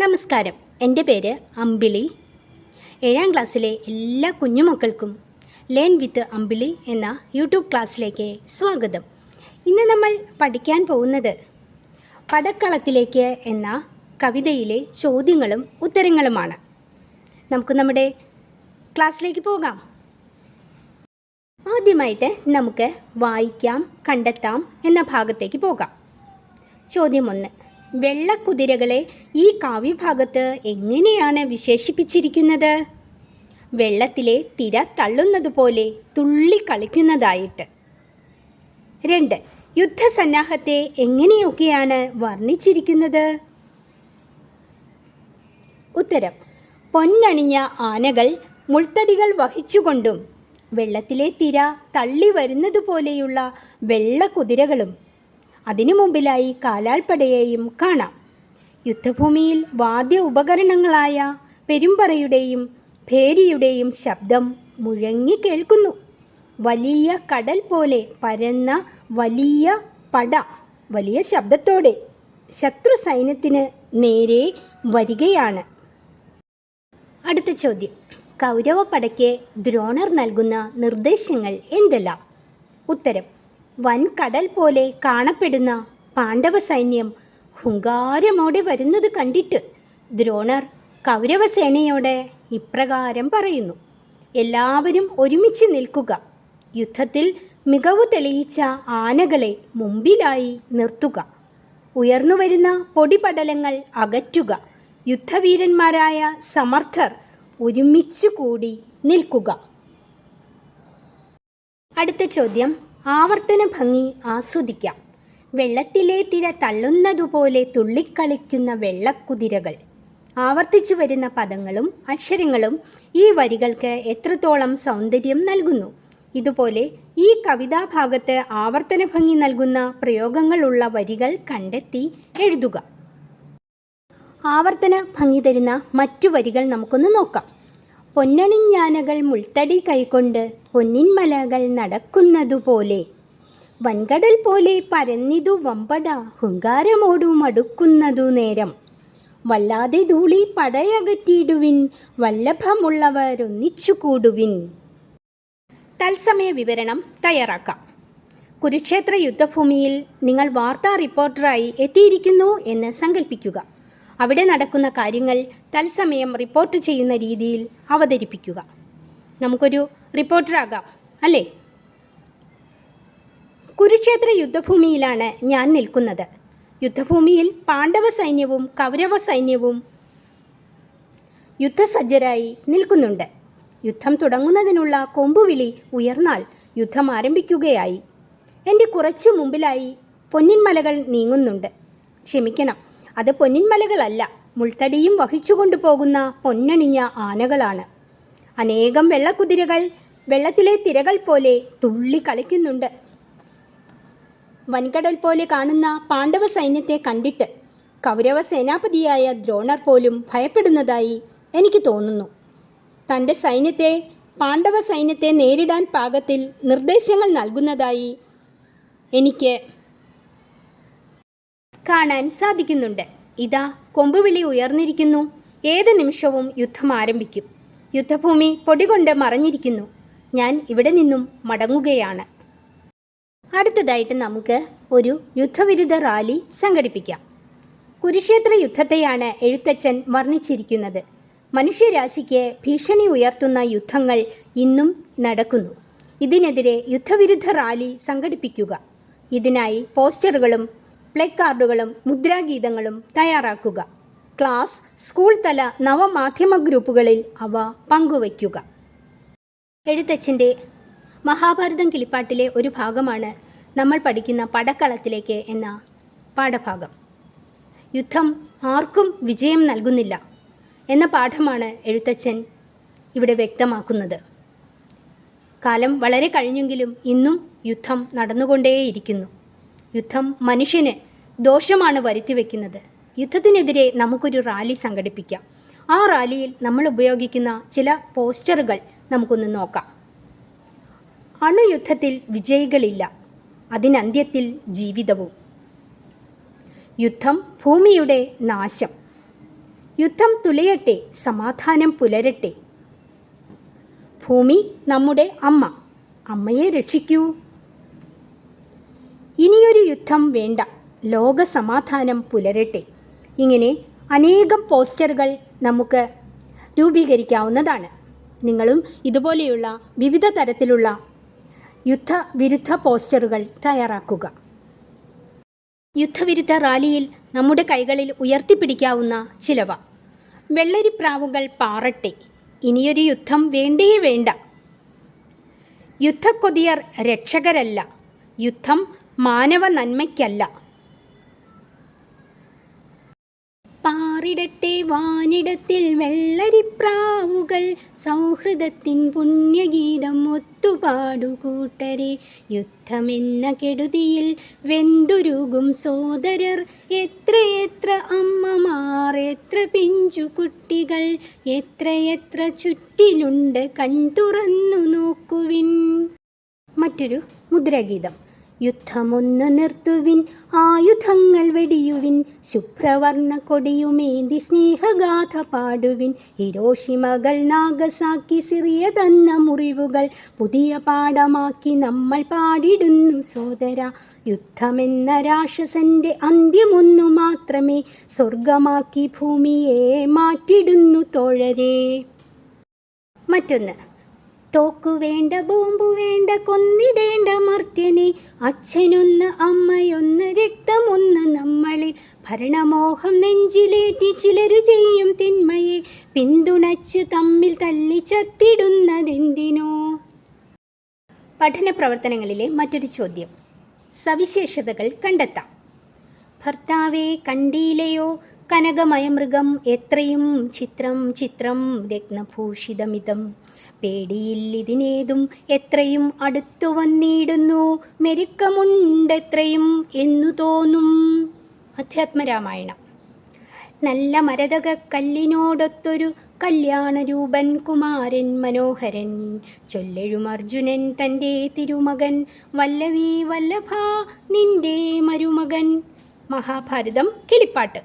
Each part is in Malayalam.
നമസ്കാരം. എന്റെ പേര് അമ്പിളി. ഏഴാം ക്ലാസ്സിലെ എല്ലാ കുഞ്ഞുമക്കൾക്കും ലേൺ വിത്ത് അമ്പിളി എന്ന യൂട്യൂബ് ക്ലാസ്സിലേക്ക് സ്വാഗതം. ഇന്ന് നമ്മൾ പഠിക്കാൻ പോകുന്നത് പടക്കളത്തിലേക്ക് എന്ന കവിതയിലെ ചോദ്യങ്ങളും ഉത്തരങ്ങളുമാണ്. നമുക്ക് നമ്മുടെ ക്ലാസ്സിലേക്ക് പോകാം. ആദ്യമായിട്ട് നമുക്ക് വായിക്കാം കണ്ടെത്താം എന്ന ഭാഗത്തേക്ക് പോകാം. ചോദ്യം ഒന്ന്. വെള്ളക്കുതിരകളെ ഈ കാവ്യഭാഗത്ത് എങ്ങനെയാണ് വിശേഷിപ്പിച്ചിരിക്കുന്നത്? വെള്ളത്തിലെ തിര തള്ളുന്നതുപോലെ തുള്ളി കളിക്കുന്നതായിട്ട് രണ്ട് യുദ്ധസന്നാഹത്തെ എങ്ങനെയൊക്കെയാണ് വർണിച്ചിരിക്കുന്നത്? ഉത്തരം പൊന്നണിഞ്ഞ ആനകൾ മുൾത്തടികൾ വഹിച്ചുകൊണ്ടും വെള്ളത്തിലെ തിര തള്ളി വരുന്നതുപോലെയുള്ള വെള്ളക്കുതിരകളും അതിനു മുമ്പിലായി കാലാൾപ്പടയെയും കാണാം. യുദ്ധഭൂമിയിൽ വാദ്യ ഉപകരണങ്ങളായ പെരുമ്പറയുടെയും ഭേരിയുടെയും ശബ്ദം മുഴങ്ങി കേൾക്കുന്നു. വലിയ കടൽ പോലെ പരന്ന വലിയ പട വലിയ ശബ്ദത്തോടെ ശത്രു സൈന്യത്തിന് നേരെ വരികയാണ്. അടുത്ത ചോദ്യം. കൗരവ പടയ്ക്ക് ദ്രോണർ നൽകുന്ന നിർദ്ദേശങ്ങൾ എന്തെല്ലാം? ഉത്തരം. വൻകടൽ പോലെ കാണപ്പെടുന്ന പാണ്ഡവ സൈന്യം ഹുങ്കാരമോടെ വരുന്നത് കണ്ടിട്ട് ദ്രോണർ കൗരവസേനയോട് ഇപ്രകാരം പറയുന്നു. എല്ലാവരും ഒരുമിച്ച് നിൽക്കുക. യുദ്ധത്തിൽ മികവ് തെളിയിച്ച ആനകളെ മുമ്പിലായി നിർത്തുക. ഉയർന്നുവരുന്ന പൊടിപടലങ്ങൾ അകറ്റുക. യുദ്ധവീരന്മാരായ സമർത്ഥർ ഒരുമിച്ചു കൂടി നിൽക്കുക. അടുത്ത ചോദ്യം. ആവർത്തന ഭംഗി ആസ്വദിക്കാം. വെള്ളത്തിലെ തിര തള്ളുന്നതുപോലെ തുള്ളിക്കളിക്കുന്ന വെള്ളക്കുതിരകൾ. ആവർത്തിച്ചു വരുന്ന പദങ്ങളും അക്ഷരങ്ങളും ഈ വരികൾക്ക് എത്രത്തോളം സൗന്ദര്യം നൽകുന്നു? ഇതുപോലെ ഈ കവിതാഭാഗത്ത് ആവർത്തന ഭംഗി നൽകുന്ന പ്രയോഗങ്ങളുള്ള വരികൾ കണ്ടെത്തി എഴുതുക. ആവർത്തന ഭംഗി തരുന്ന മറ്റു വരികൾ നമുക്കൊന്ന് നോക്കാം. പൊന്നണിഞ്ഞാനകൾ മുൾത്തടി കൈകൊണ്ട് പൊന്നിൻമലകൾ നടക്കുന്നതുപോലെ. വൻകടൽ പോലെ പരന്നിതു വമ്പട ഹുങ്കാരമോടു മടുക്കുന്നതു നേരം. വല്ലാതെ ധൂളി പടയകറ്റിയിടുവിൻ വല്ലഭമുള്ളവരൊന്നിച്ചു കൂടുവിൻ. തത്സമയ വിവരണം തയ്യാറാക്കാം. കുരുക്ഷേത്ര യുദ്ധഭൂമിയിൽ നിങ്ങൾ വാർത്താ റിപ്പോർട്ടറായി എത്തിയിരിക്കുന്നു എന്ന് സങ്കല്പിക്കുക അവിടെ നടക്കുന്ന കാര്യങ്ങൾ തത്സമയം റിപ്പോർട്ട് ചെയ്യുന്ന രീതിയിൽ അവതരിപ്പിക്കുക. നമുക്കൊരു റിപ്പോർട്ടറാകാം അല്ലേ? കുരുക്ഷേത്ര യുദ്ധഭൂമിയിലാണ് ഞാൻ നിൽക്കുന്നത്. യുദ്ധഭൂമിയിൽ പാണ്ഡവ സൈന്യവും കൗരവ സൈന്യവും യുദ്ധസജ്ജരായി നിൽക്കുന്നുണ്ട്. യുദ്ധം തുടങ്ങുന്നതിനുള്ള കൊമ്പുവിളി ഉയർന്നാൽ യുദ്ധം ആരംഭിക്കുകയായി. എന്റെ കുറച്ചു മുമ്പിലായി പൊന്നിൻമലകൾ നീങ്ങുന്നുണ്ട്. ക്ഷമിക്കണം അത് പൊന്നിൻമലകളല്ല. മുൾത്തടിയും വഹിച്ചുകൊണ്ടു പോകുന്ന പൊന്നണിഞ്ഞ ആനകളാണ്. അനേകം വെള്ളക്കുതിരകൾ വെള്ളത്തിലെ തിരകൾ പോലെ തുള്ളി കളിക്കുന്നുണ്ട്. വൻകടൽ പോലെ കാണുന്ന പാണ്ഡവ സൈന്യത്തെ കണ്ടിട്ട് കൗരവ സേനാപതിയായ ദ്രോണർ പോലും ഭയപ്പെടുന്നതായി എനിക്ക് തോന്നുന്നു. തന്റെ സൈന്യത്തെ പാണ്ഡവ സൈന്യത്തെ നേരിടാൻ പാകത്തിൽ നിർദ്ദേശങ്ങൾ നൽകുന്നതായി എനിക്ക് കാണാൻ സാധിക്കുന്നുണ്ട്. ഇതാ കൊമ്പുവിളി ഉയർന്നിരിക്കുന്നു. ഏത് നിമിഷവും യുദ്ധം ആരംഭിക്കും. യുദ്ധഭൂമി പൊടികൊണ്ട് മറഞ്ഞിരിക്കുന്നു. ഞാൻ ഇവിടെ നിന്നും മടങ്ങുകയാണ്. അടുത്തതായിട്ട് നമുക്ക് ഒരു യുദ്ധവിരുദ്ധ റാലി സംഘടിപ്പിക്കാം. കുരുക്ഷേത്ര യുദ്ധത്തെയാണ് എഴുത്തച്ഛൻ വർണിച്ചിരിക്കുന്നത്. മനുഷ്യരാശിക്ക് ഭീഷണി ഉയർത്തുന്ന യുദ്ധങ്ങൾ ഇന്നും നടക്കുന്നു. ഇതിനെതിരെ യുദ്ധവിരുദ്ധ റാലി സംഘടിപ്പിക്കുക. ഇതിനായി പോസ്റ്ററുകളും പ്ലക്കാർഡുകളും മുദ്രാഗീതങ്ങളും തയ്യാറാക്കുക. ക്ലാസ് സ്കൂൾ തല നവമാധ്യമ ഗ്രൂപ്പുകളിൽ അവ പങ്കുവയ്ക്കുക. എഴുത്തച്ഛന്റെ മഹാഭാരതം കിളിപ്പാട്ടിലെ ഒരു ഭാഗമാണ് നമ്മൾ പഠിക്കുന്ന പടക്കളത്തിലേക്ക് എന്ന പാഠഭാഗം. യുദ്ധം ആർക്കും വിജയം നൽകുന്നില്ല എന്ന പാഠമാണ് എഴുത്തച്ഛൻ ഇവിടെ വ്യക്തമാക്കുന്നത്. കാലം വളരെ കഴിഞ്ഞെങ്കിലും ഇന്നും യുദ്ധം നടന്നുകൊണ്ടേയിരിക്കുന്നു. യുദ്ധം മനുഷ്യന് ദോഷമാണ് വരുത്തിവെക്കുന്നത് യുദ്ധത്തിനെതിരെ നമുക്കൊരു റാലി സംഘടിപ്പിക്കാം. ആ റാലിയിൽ നമ്മൾ ഉപയോഗിക്കുന്ന ചില പോസ്റ്ററുകൾ നമുക്കൊന്ന് നോക്കാം. അണുയുദ്ധത്തിൽ വിജയികളില്ല. അതിനന്ത്യത്തിൽ ജീവിതവും. യുദ്ധം ഭൂമിയുടെ നാശം. യുദ്ധം തുലയട്ടെ സമാധാനം പുലരട്ടെ. ഭൂമി നമ്മുടെ അമ്മ. അമ്മയെ രക്ഷിക്കൂ. ഇനിയൊരു യുദ്ധം വേണ്ട. ലോക സമാധാനം പുലരട്ടെ. ഇങ്ങനെ അനേകം പോസ്റ്ററുകൾ നമുക്ക് രൂപീകരിക്കാവുന്നതാണ്. നിങ്ങളും ഇതുപോലെയുള്ള വിവിധ തരത്തിലുള്ള യുദ്ധവിരുദ്ധ പോസ്റ്ററുകൾ തയ്യാറാക്കുക. യുദ്ധവിരുദ്ധ റാലിയിൽ നമ്മുടെ കൈകളിൽ ഉയർത്തിപ്പിടിക്കാവുന്ന ചിലവ. വെള്ളരിപ്രാവുകൾ പാറട്ടെ. ഇനിയൊരു യുദ്ധം വേണ്ടേ വേണ്ട. യുദ്ധക്കൊതിയർ രക്ഷകരല്ല. യുദ്ധം മാനവ നന്മയ്ക്കല്ല. പാറിടട്ടെ വാനിടത്തിൽ വെള്ളരിപ്രാവുകൾ. സൗഹൃദത്തിൻ പുണ്യഗീതം ഒത്തുപാടുകൂട്ടരെ. യുദ്ധമെന്ന കെടുതിയിൽ വെന്തുരുകും സോദരർ. എത്രയെത്ര അമ്മമാർ എത്ര പിഞ്ചുകുട്ടികൾ എത്രയെത്ര ചുറ്റിലുണ്ട് കൺതുറന്നു നോക്കുവിൻ. മറ്റൊരു മുദ്രാഗീതം. യുദ്ധമൊന്ന് നിർത്തുവിൻ ആയുധങ്ങൾ വെടിയുവിൻ ശുഭ്രവർണ കൊടിയുമേന്തി സ്നേഹഗാഥ പാടുവിൻ. ഹിരോഷിമകൾ നാഗസാക്കി സിറിയ തന്ന മുറിവുകൾ പുതിയ പാഠമാക്കി നമ്മൾ പാടിടുന്നു സോദര. യുദ്ധമെന്ന രാക്ഷസന്റെ അന്ത്യമൊന്നു മാത്രമേ സ്വർഗമാക്കി ഭൂമിയെ മാറ്റിടുന്നു തോഴരേ. മറ്റൊന്ന്. തോക്കു വേണ്ട ബോംബു വേണ്ട കൊന്നിടേണ്ട മർത്യനെ. അച്ഛനൊന്ന് അമ്മയൊന്ന് രക്തമൊന്ന് നമ്മളിൽ. ഭരണമോഹം നെഞ്ചിലേറ്റി ചിലരു ചെയ്യും തിന്മയെ. പിന്തുണച്ച് തമ്മിൽ തല്ലി ചത്തിടുന്നതെന്തിനോ. പഠന പ്രവർത്തനങ്ങളിലെ മറ്റൊരു ചോദ്യം. സവിശേഷതകൾ കണ്ടെത്താം. ഭർത്താവെ കണ്ടീലയോ കനകമയമൃഗം എത്രയും ചിത്രം ചിത്രം രത്നഭൂഷിതമിതം. പേടിയില്ലിതിനേതും എത്രയും അടുത്തു വന്നിടുന്നു. മെരുക്കമുണ്ടെത്രയും എന്നു തോന്നും. അധ്യാത്മരാമായണം. നല്ല മരതക കല്ലിനോടൊത്തൊരു കല്യാണരൂപൻ കുമാരൻ മനോഹരൻ. ചൊല്ലെഴും അർജുനൻ തന്റെ തിരുമകൻ. വല്ലവി വല്ലഭ നിന്റെ മരുമകൻ. മഹാഭാരതം കിളിപ്പാട്ട്.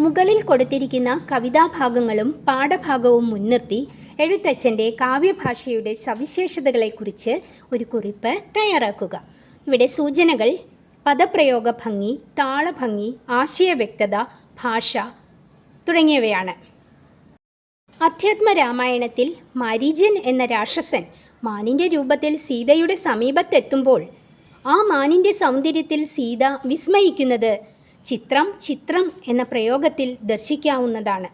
മുകളിൽ കൊടുത്തിരിക്കുന്ന കവിതാഭാഗങ്ങളും പാഠഭാഗവും മുൻനിർത്തി എഴുത്തച്ഛന്റെ കാവ്യഭാഷയുടെ സവിശേഷതകളെക്കുറിച്ച് ഒരു കുറിപ്പ് തയ്യാറാക്കുക. ഇവിടെ സൂചനകൾ പദപ്രയോഗ ഭംഗി താളഭംഗി ആശയവ്യക്തത ഭാഷ തുടങ്ങിയവയാണ്. അധ്യാത്മ രാമായണത്തിൽ മാരീജൻ എന്ന രാക്ഷസൻ മാനിന്റെ രൂപത്തിൽ സീതയുടെ സമീപത്തെത്തുമ്പോൾ ആ മാനിന്റെ സൗന്ദര്യത്തിൽ സീത വിസ്മയിക്കുന്നത് ചിത്രം ചിത്രം എന്ന പ്രയോഗത്തിൽ ദർശിക്കാവുന്നതാണ്.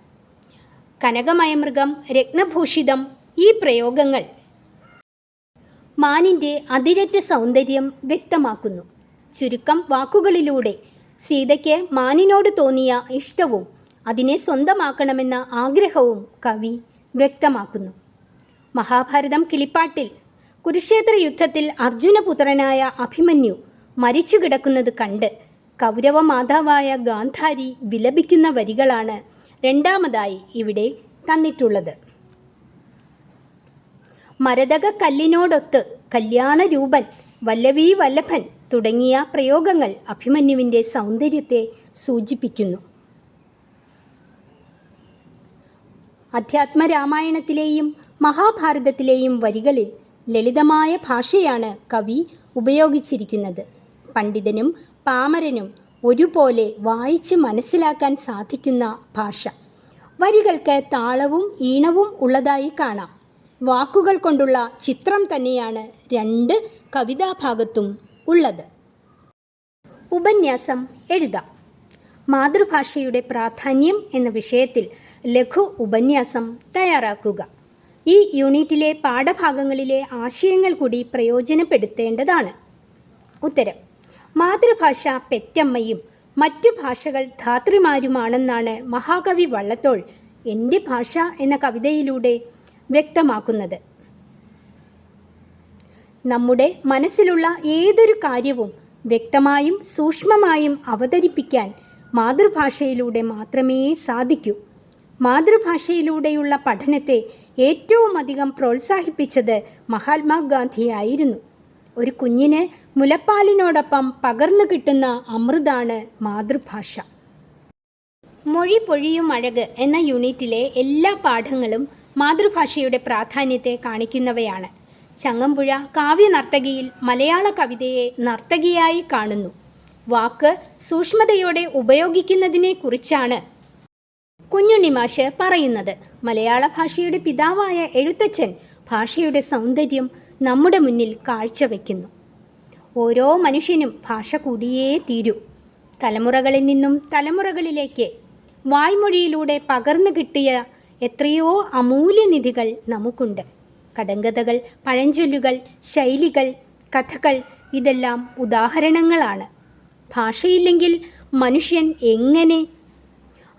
കനകമയമൃഗം രത്നഭൂഷിതം ഈ പ്രയോഗങ്ങൾ മാനിന്റെ അതിരറ്റ സൗന്ദര്യം വ്യക്തമാക്കുന്നു. ചുരുക്കം വാക്കുകളിലൂടെ സീതയ്ക്ക് മാനിനോട് തോന്നിയ ഇഷ്ടവും അതിനെ സ്വന്തമാക്കണമെന്ന ആഗ്രഹവും കവി വ്യക്തമാക്കുന്നു. മഹാഭാരതം കിളിപ്പാട്ടിൽ കുരുക്ഷേത്ര യുദ്ധത്തിൽ അർജുനപുത്രനായ അഭിമന്യു മരിച്ചു കിടക്കുന്നത് കണ്ട് കൗരവ മാതാവായ ഗാന്ധാരി വിലപിക്കുന്ന വരികളാണ് രണ്ടാമതായി ഇവിടെ തന്നിട്ടുള്ളത്. മരതക കല്ലിനോടൊത്ത് കല്യാണ രൂപൻ വല്ലവീ വല്ലഭൻ തുടങ്ങിയ പ്രയോഗങ്ങൾ അഭിമന്യുവിന്റെ സൗന്ദര്യത്തെ സൂചിപ്പിക്കുന്നു. അധ്യാത്മരാമായണത്തിലെയും മഹാഭാരതത്തിലെയും വരികളിൽ ലളിതമായ ഭാഷയാണ് കവി ഉപയോഗിച്ചിരിക്കുന്നത്. പണ്ഡിതനും പാമരനും ഒരുപോലെ വായിച്ച് മനസ്സിലാക്കാൻ സാധിക്കുന്ന ഭാഷ. വരികൾക്ക് താളവും ഈണവും ഉള്ളതായി കാണാം. വാക്കുകൾ കൊണ്ടുള്ള ചിത്രം തന്നെയാണ് രണ്ട് കവിതാഭാഗത്തും ഉള്ളത്. ഉപന്യാസം എഴുതാം. മാതൃഭാഷയുടെ പ്രാധാന്യം എന്ന വിഷയത്തിൽ ലഘു ഉപന്യാസം തയ്യാറാക്കുക. ഈ യൂണിറ്റിലെ പാഠഭാഗങ്ങളിലെ ആശയങ്ങൾ കൂടി പ്രയോജനപ്പെടുത്തേണ്ടതാണ്. ഉത്തരം. മാതൃഭാഷ പെറ്റമ്മയും മറ്റു ഭാഷകൾ ധാത്രിമാരുമാണെന്നാണ് മഹാകവി വള്ളത്തോൾ എന്റെ ഭാഷ എന്ന കവിതയിലൂടെ വ്യക്തമാക്കുന്നത്. നമ്മുടെ മനസ്സിലുള്ള ഏതൊരു കാര്യവും വ്യക്തമായും സൂക്ഷ്മമായും അവതരിപ്പിക്കാൻ മാതൃഭാഷയിലൂടെ മാത്രമേ സാധിക്കൂ. മാതൃഭാഷയിലൂടെയുള്ള പഠനത്തെ ഏറ്റവും അധികം പ്രോത്സാഹിപ്പിച്ചത് മഹാത്മാഗാന്ധിയായിരുന്നു. ഒരു കുഞ്ഞിന് മുലപ്പാലിനോടൊപ്പം പകർന്നു കിട്ടുന്ന അമൃതാണ് മാതൃഭാഷ. മൊഴി പൊഴിയും അഴക് എന്ന യൂണിറ്റിലെ എല്ലാ പാഠങ്ങളും മാതൃഭാഷയുടെ പ്രാധാന്യത്തെ കാണിക്കുന്നവയാണ്. ചങ്ങമ്പുഴ കാവ്യ നർത്തകിയിൽ മലയാള കവിതയെ നർത്തകിയായി കാണുന്നു. വാക്ക് സൂക്ഷ്മതയോടെ ഉപയോഗിക്കുന്നതിനെക്കുറിച്ചാണ് കുഞ്ഞുണ്ണി മാഷ് പറയുന്നത്. മലയാള ഭാഷയുടെ പിതാവായ എഴുത്തച്ഛൻ ഭാഷയുടെ സൗന്ദര്യം നമ്മുടെ മുന്നിൽ കാഴ്ചവെക്കുന്നു. ഓരോ മനുഷ്യനും ഭാഷ കൂടിയേ തീരൂ. തലമുറകളിൽ നിന്നും തലമുറകളിലേക്ക് വായ്മൊഴിയിലൂടെ പകർന്നു കിട്ടിയ എത്രയോ അമൂല്യനിധികൾ നമുക്കുണ്ട്. കടങ്കഥകൾ പഴഞ്ചൊല്ലുകൾ ശൈലികൾ കഥകൾ ഇതെല്ലാം ഉദാഹരണങ്ങളാണ്. ഭാഷയില്ലെങ്കിൽ മനുഷ്യൻ എങ്ങനെ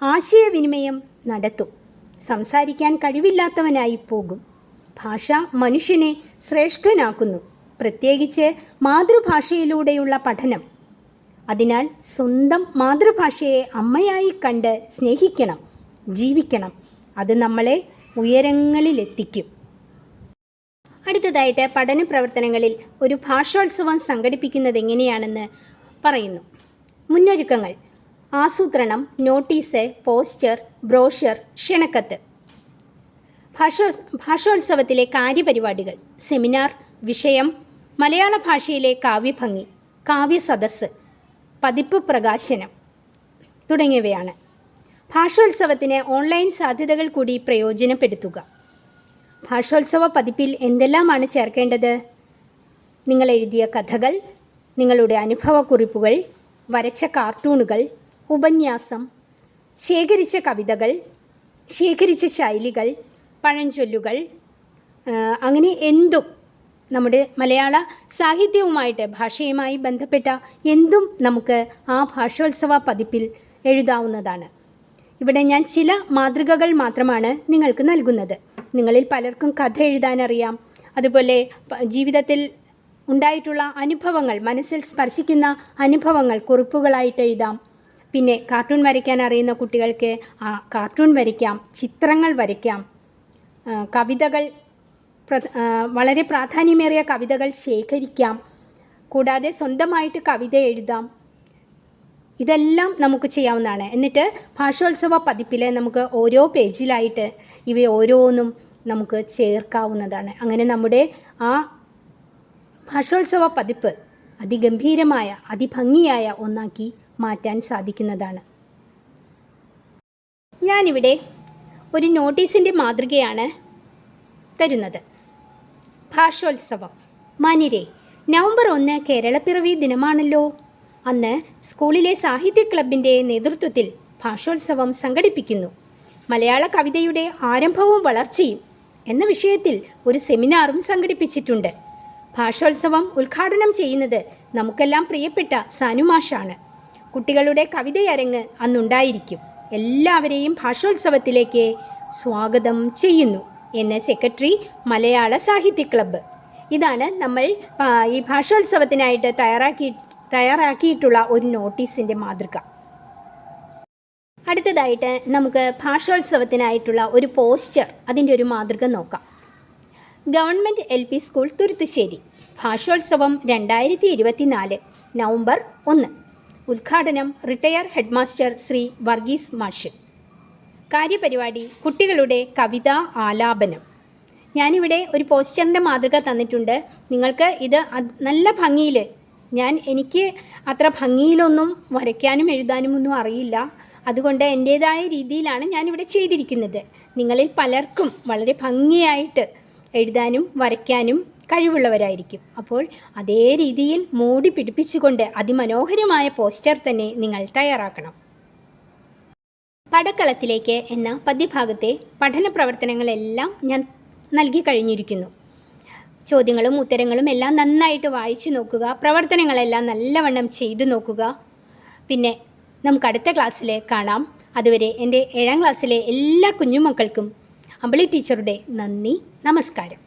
ആശയവിനിമയം നടത്തും? സംസാരിക്കാൻ കഴിവില്ലാത്തവനായി പോകും. ഭാഷ മനുഷ്യനെ ശ്രേഷ്ഠനാക്കുന്നു. പ്രത്യേകിച്ച് മാതൃഭാഷയിലൂടെയുള്ള പഠനം. അതിനാൽ സ്വന്തം മാതൃഭാഷയെ അമ്മയായി കണ്ട് സ്നേഹിക്കണം ജീവിക്കണം. അത് നമ്മളെ ഉയരങ്ങളിലെത്തിക്കും. അടുത്തതായിട്ട് പഠന പ്രവർത്തനങ്ങളിൽ ഒരു ഭാഷോത്സവം സംഘടിപ്പിക്കുന്നത് എങ്ങനെയാണെന്ന് പറയുന്നു. മുന്നൊരുക്കങ്ങൾ. ആസൂത്രണം നോട്ടീസ് പോസ്റ്റർ ബ്രോഷർ ക്ഷണക്കത്ത്. ഭാഷോ ഭാഷോത്സവത്തിലെ കാര്യപരിപാടികൾ സെമിനാർ വിഷയം മലയാള ഭാഷയിലെ കാവ്യഭംഗി കാവ്യസദസ്സ് പതിപ്പ് പ്രകാശനം തുടങ്ങിയവയാണ്. ഭാഷോത്സവത്തിന് ഓൺലൈൻ സാധ്യതകൾ കൂടി പ്രയോജനപ്പെടുത്തുക. ഭാഷോത്സവ പതിപ്പിൽ എന്തെല്ലാമാണ് ചേർക്കേണ്ടത്? നിങ്ങൾ എഴുതിയ കഥകൾ നിങ്ങളുടെ അനുഭവക്കുറിപ്പുകൾ വരച്ച കാർട്ടൂണുകൾ ഉപന്യാസം ശേഖരിച്ച കവിതകൾ ശേഖരിച്ച ശൈലികൾ പഴഞ്ചൊല്ലുകൾ അങ്ങനെ എന്തും നമ്മുടെ മലയാള സാഹിത്യവുമായിട്ട് ഭാഷയുമായി ബന്ധപ്പെട്ട എന്തും നമുക്ക് ആ ഭാഷോത്സവ പതിപ്പിൽ എഴുതാവുന്നതാണ്. ഇവിടെ ഞാൻ ചില മാതൃകകൾ മാത്രമാണ് നിങ്ങൾക്ക് നൽകുന്നത്. നിങ്ങളിൽ പലർക്കും കഥ എഴുതാനറിയാം. അതുപോലെ ജീവിതത്തിൽ ഉണ്ടായിട്ടുള്ള അനുഭവങ്ങൾ മനസ്സിൽ സ്പർശിക്കുന്ന അനുഭവങ്ങൾ കുറിപ്പുകളായിട്ട് എഴുതാം. പിന്നെ കാർട്ടൂൺ വരയ്ക്കാൻ അറിയുന്ന കുട്ടികൾക്ക് ആ കാർട്ടൂൺ വരയ്ക്കാം ചിത്രങ്ങൾ വരയ്ക്കാം. കവിതകൾ വളരെ പ്രാധാന്യമേറിയ കവിതകൾ ശേഖരിക്കാം. കൂടാതെ സ്വന്തമായിട്ട് കവിത എഴുതാം. ഇതെല്ലാം നമുക്ക് ചെയ്യാവുന്നതാണ്. എന്നിട്ട് ഭാഷോത്സവ പതിപ്പിൽ നമുക്ക് ഓരോ പേജിലായിട്ട് ഇവ ഓരോന്നും നമുക്ക് ചേർക്കാവുന്നതാണ്. അങ്ങനെ നമ്മുടെ ആ ഭാഷോത്സവ പതിപ്പ് അതിഗംഭീരമായ അതിഭംഗിയായ ഒന്നാക്കി മാറ്റാൻ സാധിക്കുന്നതാണ്. ഞാനിവിടെ ഒരു നോട്ടീസിന്റെ മാതൃകയാണ് തരുന്നത്. ഭാഷോത്സവം. മാനിരെ നവംബർ ഒന്ന് കേരളപ്പിറവി ദിനമാണല്ലോ. അന്ന് സ്കൂളിലെ സാഹിത്യ ക്ലബിന്റെ നേതൃത്വത്തിൽ ഭാഷോത്സവം സംഘടിപ്പിക്കുന്നു. മലയാള കവിതയുടെ ആരംഭവും വളർച്ചയും എന്ന വിഷയത്തിൽ ഒരു സെമിനാറും സംഘടിപ്പിച്ചിട്ടുണ്ട്. ഭാഷോത്സവം ഉദ്ഘാടനം ചെയ്യുന്നത് നമുക്കെല്ലാം പ്രിയപ്പെട്ട സാനുമാഷാണ്. കുട്ടികളുടെ കവിതയരങ്ങ് അന്നുണ്ടായിരിക്കും. എല്ലാവരെയും ഭാഷോത്സവത്തിലേക്ക് സ്വാഗതം ചെയ്യുന്നു. എന്ന് സെക്രട്ടറി മലയാള സാഹിത്യ ക്ലബ്ബ്. ഇതാണ് നമ്മൾ ഈ ഭാഷോത്സവത്തിനായിട്ട് തയ്യാറാക്കി തയ്യാറാക്കിയിട്ടുള്ള ഒരു നോട്ടീസിന്റെ മാതൃക. അടുത്തതായിട്ട് നമുക്ക് ഭാഷോത്സവത്തിനായിട്ടുള്ള ഒരു പോസ്റ്റർ അതിന്റെ ഒരു മാതൃക നോക്കാം. Government L P school Thuruthussery ഭാഷോത്സവം രണ്ടായിരത്തി ഇരുപത്തിനാല് നവംബർ ഒന്ന്. ഉദ്ഘാടനം റിട്ടയർ ഹെഡ്മാസ്റ്റർ ശ്രീ വർഗീസ് മാഷ് കാര്യപരിപാടി കുട്ടികളുടെ കവിതാ ആലാപനം. ഞാനിവിടെ ഒരു പോസ്റ്ററിന്റെ മാതൃക തന്നിട്ടുണ്ട്. നിങ്ങൾക്ക് ഇത് നല്ല ഭംഗിയിൽ ഞാൻ എനിക്ക് അത്ര ഭംഗിയിലൊന്നും വരയ്ക്കാനും എഴുതാനും ഒന്നും അറിയില്ല. അതുകൊണ്ട് എന്റേതായ രീതിയിലാണ് ഞാനിവിടെ ചെയ്തിരിക്കുന്നത്. നിങ്ങളിൽ പലർക്കും വളരെ ഭംഗിയായിട്ട് എഴുതാനും വരയ്ക്കാനും കഴിവുള്ളവരായിരിക്കും. അപ്പോൾ അതേ രീതിയിൽ മൂടി പിടിപ്പിച്ചുകൊണ്ട് അതിമനോഹരമായ പോസ്റ്റർ തന്നെ നിങ്ങൾ തയ്യാറാക്കണം. പടക്കളത്തിലേക്ക് എന്ന പദ്യഭാഗത്തെ പഠന പ്രവർത്തനങ്ങളെല്ലാം ഞാൻ നൽകി കഴിഞ്ഞിരിക്കുന്നു. ചോദ്യങ്ങളും ഉത്തരങ്ങളും എല്ലാം നന്നായിട്ട് വായിച്ചു നോക്കുക പ്രവർത്തനങ്ങളെല്ലാം നല്ലവണ്ണം ചെയ്തു നോക്കുക. പിന്നെ നമുക്ക് അടുത്ത ക്ലാസ്സിൽ കാണാം. അതുവരെ എന്റെ ഏഴാം ക്ലാസ്സിലെ എല്ലാ കുഞ്ഞുമക്കൾക്കും അമ്പിളി ടീച്ചറുടെ നന്ദി നമസ്കാരം.